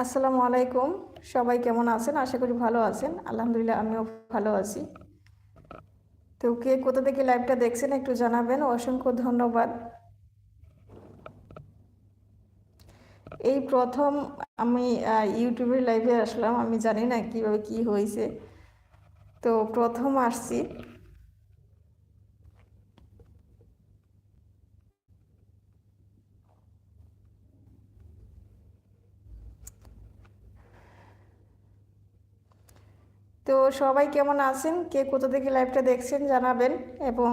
আসসালামু আলাইকুম। সবাই কেমন আছেন? আশা করি ভালো আছেন। আলহামদুলিল্লাহ, আমিও ভালো আছি। তো কে কোথা থেকে লাইভটা দেখছেন একটু জানাবেন। অসংখ্য ধন্যবাদ। এই প্রথম আমি ইউটিউবের লাইভে আসলাম। আমি জানি না কীভাবে কি হয়েছে। তো প্রথম আসছি। তো সবাই কেমন আছেন? কে কোথা থেকে লাইভটা দেখছেন জানাবেন এবং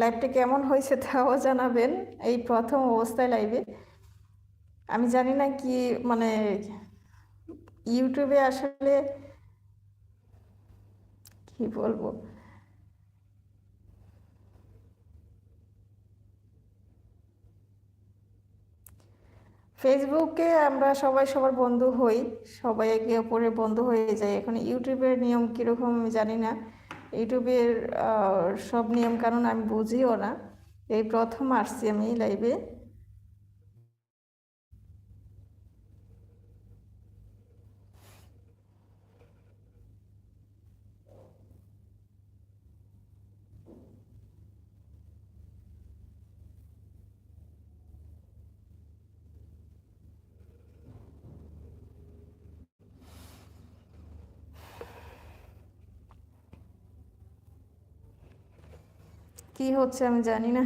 লাইভটা কেমন হয়েছে তাও জানাবেন এই প্রথম অবস্থায় লাইভে আমি জানি না কি মানে ইউটিউবে আসলে কি বলব? ফেসবুকে আমরা সবাই সবার বন্ধু হই, সবাই একে অপরের বন্ধু হয়ে যায় এখন ইউটিউবের নিয়ম কীরকম আমি জানি না। ইউটিউবের সব নিয়ম কারণ আমি বুঝিও না। এই প্রথম আসছি আমি লাইভে কি হচ্ছে আমি জানি না।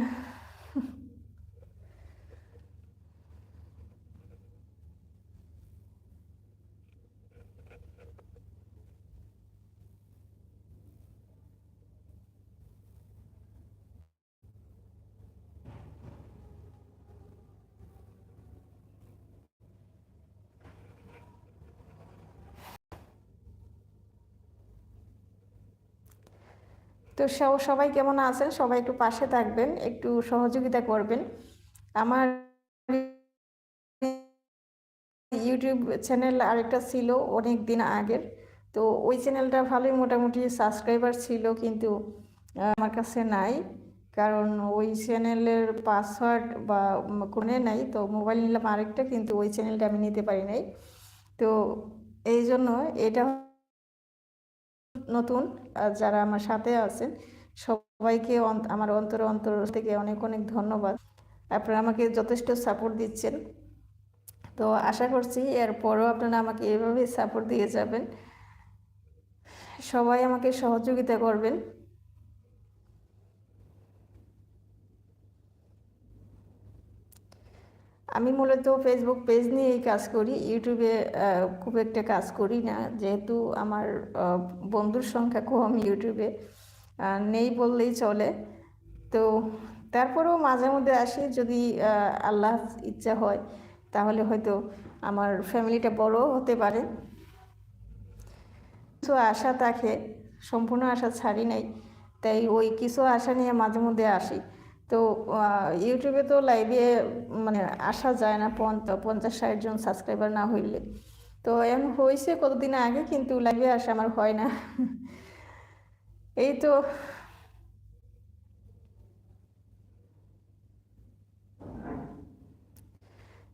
তো সবাই কেমন আছেন? সবাই একটু পাশে থাকবেন, একটু সহযোগিতা করবেন। আমার ইউটিউব চ্যানেল আরেকটা ছিল অনেক দিন আগের। তো ওই চ্যানেলটা ভালোই মোটামুটি সাবস্ক্রাইবার ছিল, কিন্তু আমার কাছে নাই। কারণ ওই চ্যানেলের পাসওয়ার্ড বা কোনে নাই, তো মোবাইল নিলাম আরেকটা, কিন্তু ওই চ্যানেলটা আমি নিতে পারি নাই। তো এই জন্য এটা নতুন, আর যারা আমার সাথে আছেন, সবাইকে আমার অন্তর অন্তর থেকে অনেক অনেক ধন্যবাদ। আপনারা আমাকে যথেষ্ট সাপোর্ট দিচ্ছেন। তো আশা করছি এরপরও আপনারা আমাকে এভাবেই সাপোর্ট দিয়ে যাবেন। সবাই আমাকে সহযোগিতা করবেন। আমি মূলত ফেসবুক পেজ নিয়েই কাজ করি ইউটিউবে খুব একটা কাজ করি না। যেহেতু আমার বন্ধুর সংখ্যা কম ইউটিউবে নেই বললেই চলে। তো তারপরেও মাঝে মধ্যে আসি, যদি আল্লাহ ইচ্ছা হয়, তাহলে হয়তো আমার ফ্যামিলিটা বড় হতে পারে। কিছু আশা থাকে, সম্পূর্ণ আশা ছাড়ি নাই, তাই ওই কিছু আশা নিয়ে মাঝে মধ্যে আসি। তো ইউটিউবে তো লাইভে মানে আসা যায় না পঞ্চ- পঞ্চাশ, ষাট জন সাবস্ক্রাইবার না হইলে। তো এমন হয়েছে কতদিন আগে, কিন্তু লাইভে আসা আমার হয় না। এই তো।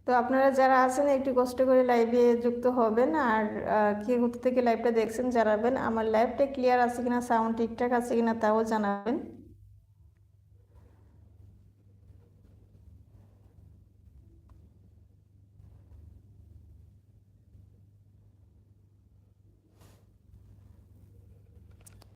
তো আপনারা যারা আছেন, একটু কষ্ট করে লাইভে যুক্ত হবেন। আর কে কোথা থেকে লাইভটা দেখছেন জানাবেন। আমার লাইভটা ক্লিয়ার আছে কিনা সাউন্ড ঠিকঠাক আছে কিনা, তাও জানাবেন।